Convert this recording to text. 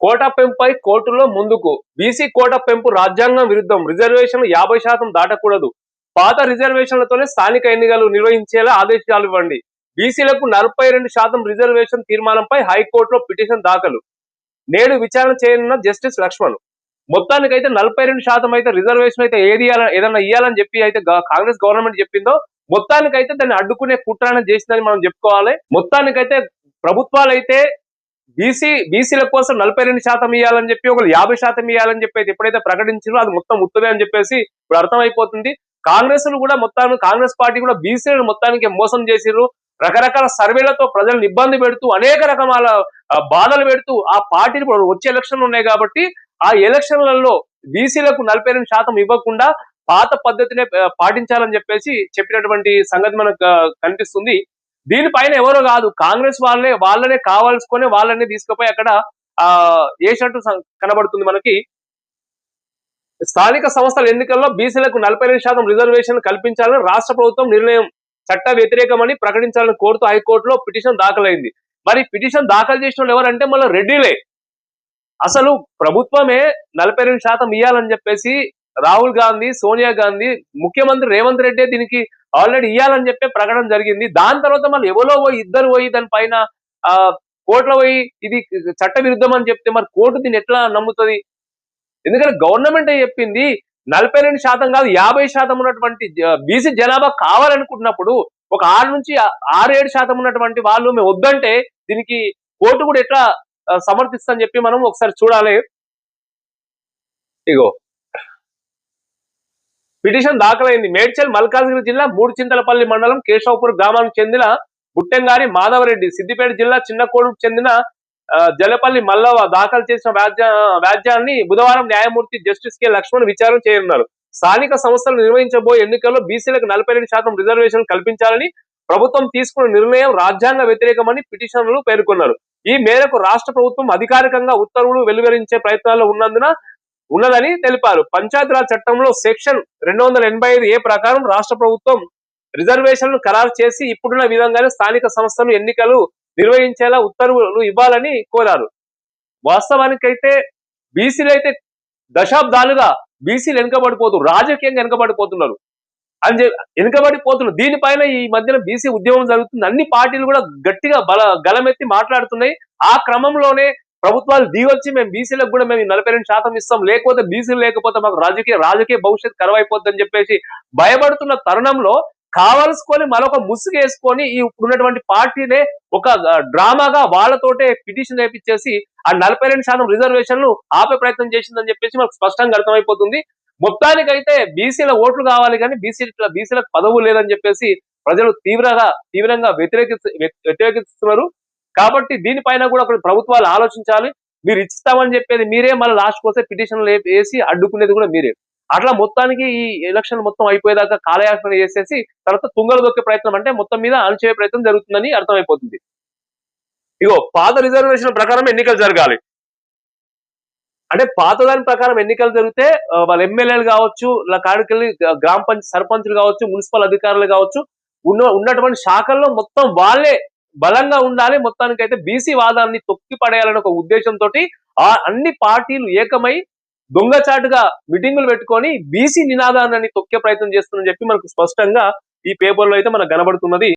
Quota పెంపుపై కోర్టులో ముందుకు. BC కోట పెంపు రాజ్యాంగం విరుద్ధం. రిజర్వేషన్లు యాభై శాతం దాటకూడదు. పాత రిజర్వేషన్లతోనే స్థానిక ఎన్నికలు నిర్వహించేలా ఆదేశాలు ఇవ్వండి. బీసీలకు నలభై రెండు శాతం రిజర్వేషన్ తీర్మానంపై హైకోర్టులో పిటిషన్ దాఖలు. నేడు విచారణ చేయనున్న జస్టిస్ లక్ష్మణ్. మొత్తానికైతే నలభై రెండు శాతం అయితే రిజర్వేషన్ అయితే ఏది ఏదైనా ఏదన్నా ఇవ్వాలని చెప్పి అయితే కాంగ్రెస్ గవర్నమెంట్ చెప్పిందో మొత్తానికైతే దాన్ని అడ్డుకునే కుట్రాన్ని చేసిందని మనం చెప్పుకోవాలి. మొత్తానికైతే ప్రభుత్వాలు అయితే బీసీ బీసీల కోసం నలభై రెండు శాతం ఇవ్వాలని చెప్పి ఒకరు యాభై శాతం ఇవ్వాలని చెప్పి అయితే ఎప్పుడైతే ప్రకటించారో అది మొత్తం ఉత్తమే అని చెప్పేసి ఇప్పుడు అర్థమైపోతుంది. కాంగ్రెస్ కూడా మొత్తాన్ని కాంగ్రెస్ పార్టీ కూడా బీసీలను మొత్తానికి మోసం చేసిర్రు. రకరకాల సర్వేలతో ప్రజలను ఇబ్బంది పెడుతూ అనేక రకమాల బాధలు పెడుతూ ఆ పార్టీని ఇప్పుడు వచ్చే ఎలక్షన్లు ఉన్నాయి కాబట్టి ఆ ఎలక్షన్లలో బీసీలకు నలభై రెండు శాతం ఇవ్వకుండా పాత పద్ధతినే పాటించాలని చెప్పేసి చెప్పినటువంటి సంగతి మనకు కనిపిస్తుంది. దీనిపైన ఎవరో కాదు. కాంగ్రెస్ వాళ్ళనే వాళ్ళనే కావాల్సుకొని వాళ్ళనే తీసుకుపోయి అక్కడ ఆ వేసినట్టు కనబడుతుంది మనకి. స్థానిక సంస్థల ఎన్నికల్లో బీసీలకు నలభై రెండు శాతం రిజర్వేషన్ కల్పించాలని రాష్ట్ర ప్రభుత్వం నిర్ణయం చట్ట వ్యతిరేకమని ప్రకటించాలని కోరుతూ హైకోర్టులో పిటిషన్ దాఖలైంది. మరి పిటిషన్ దాఖలు చేసిన వాళ్ళు ఎవరంటే మళ్ళీ రెడ్డిలే. అసలు ప్రభుత్వమే నలభై రెండు శాతం ఇవ్వాలని చెప్పేసి రాహుల్ గాంధీ సోనియా గాంధీ ముఖ్యమంత్రి రేవంత్ రెడ్డి దీనికి ఆల్రెడీ ఇవ్వాలని చెప్పే ప్రకటన జరిగింది. దాని తర్వాత మళ్ళీ ఎవరో పోయి ఇద్దరు పోయి దానిపైన ఆ కోర్టులో పోయి ఇది చట్ట విరుద్ధం అని చెప్తే మరి కోర్టు దీన్ని ఎట్లా నమ్ముతుంది? ఎందుకంటే గవర్నమెంట్ చెప్పింది నలభై రెండు శాతం కాదు యాభై శాతం ఉన్నటువంటి బీసీ జనాభా కావాలనుకుంటున్నప్పుడు ఒక ఆరు నుంచి ఆరు ఏడు శాతం ఉన్నటువంటి వాళ్ళు మేము వద్దంటే దీనికి కోర్టు కూడా ఎట్లా సమర్థిస్తా చెప్పి మనం ఒకసారి చూడాలి. ఇగో. పిటిషన్ దాఖలైంది. మేడ్చల్ మల్కాజ్గిరి జిల్లా మూడు చింతలపల్లి మండలం కేశవపూర్ గ్రామానికి చెందిన బుట్టెంగారి మాధవరెడ్డి సిద్దిపేట జిల్లా చిన్నకోడుకు చెందిన జలపల్లి మల్లవ దాఖలు చేసిన వ్యాజ్య వ్యాజ్యాన్ని బుధవారం న్యాయమూర్తి జస్టిస్ కె. లక్ష్మణ్ విచారణ చేయనున్నారు. స్థానిక సంస్థలు నిర్వహించబోయే ఎన్నికల్లో బీసీలకు నలభై రెండు శాతం రిజర్వేషన్ కల్పించాలని ప్రభుత్వం తీసుకున్న నిర్ణయం రాజ్యాంగ వ్యతిరేకమని పిటిషన్లు పేర్కొన్నారు. ఈ మేరకు రాష్ట్ర ప్రభుత్వం అధికారికంగా ఉత్తర్వులు వెలువరించే ప్రయత్నాల్లో ఉన్నందున ఉన్నదని తెలిపారు. పంచాయతీరాజ్ చట్టంలో సెక్షన్ రెండు వందల ఎనభై ఐదు ఏ ప్రకారం రాష్ట్ర ప్రభుత్వం రిజర్వేషన్లు ఖరారు చేసి ఇప్పుడున్న విధంగానే స్థానిక సంస్థలు ఎన్నికలు నిర్వహించేలా ఉత్తర్వులు ఇవ్వాలని కోరారు. వాస్తవానికైతే బీసీలు అయితే దశాబ్దాలుగా బీసీలు వెనుకబడిపోతు రాజకీయంగా వెనుకబడిపోతున్నారు. అని చెప్పి వెనుకబడిపోతున్నారు. దీనిపైన ఈ మధ్యన బీసీ ఉద్యమం జరుగుతుంది. అన్ని పార్టీలు కూడా గట్టిగా బల గలమెత్తి మాట్లాడుతున్నాయి. ఆ క్రమంలోనే ప్రభుత్వాలు దిగొచ్చి మేము బీసీలకు కూడా మేము నలభై రెండు శాతం ఇస్తాం. లేకపోతే బీసీలు లేకపోతే మాకు రాజకీయ రాజకీయ భవిష్యత్తు కరువైపోద్దని చెప్పేసి భయపడుతున్న తరుణంలో కావలసుకొని మరొక ముసుగు వేసుకొని ఈ ఉన్నటువంటి పార్టీనే ఒక డ్రామాగా వాళ్ళతోటే పిటిషన్ వేపించేసి ఆ నలభై రెండు శాతం రిజర్వేషన్లు ఆపే ప్రయత్నం చేసిందని చెప్పేసి మనకు స్పష్టంగా అర్థమైపోతుంది. మొత్తానికైతే బీసీల ఓట్లు కావాలి కానీ బీసీ బీసీలకు పదవు లేదని చెప్పేసి ప్రజలు తీవ్రంగా తీవ్రంగా వ్యతిరేకి వ్యతిరేకిస్తున్నారు. కాబట్టి దీనిపైన కూడా కొన్ని ప్రభుత్వాలు ఆలోచించాలి. మీరు ఇస్తామని చెప్పేది మీరే మళ్ళీ లాస్ట్ కోసం పిటిషన్లు వేసి అడ్డుకునేది కూడా మీరే. అట్లా మొత్తానికి ఈ ఎలక్షన్ మొత్తం అయిపోయేదాకా కాలయాపన చేసేసి తర్వాత తుంగలు దొక్కే ప్రయత్నం అంటే మొత్తం మీద అణచే ప్రయత్నం జరుగుతుందని అర్థమైపోతుంది. ఇగో పాత రిజర్వేషన్ ప్రకారం ఎన్నికలు జరగాలి. అంటే పాత దాని ప్రకారం ఎన్నికలు జరిగితే వాళ్ళ ఎమ్మెల్యేలు కావచ్చు ఇలా కాడికెళ్ళి గ్రామ పంచాయతీ సర్పంచులు కావచ్చు మున్సిపల్ అధికారులు కావచ్చు ఉన్న ఉన్నటువంటి శాఖల్లో మొత్తం వాళ్ళే బలంగా ఉండాలి. మొత్తానికి అయితే బీసీ వాదాన్ని తొక్కి పడేయాలని ఒక ఉద్దేశంతో ఆ అన్ని పార్టీలు ఏకమై దొంగచాటుగా మీటింగులు పెట్టుకొని బీసీ నినాదాన్ని తొక్కే ప్రయత్నం చేస్తుందని చెప్పి మనకు స్పష్టంగా ఈ పేపర్లో అయితే మనకు కనబడుతున్నది.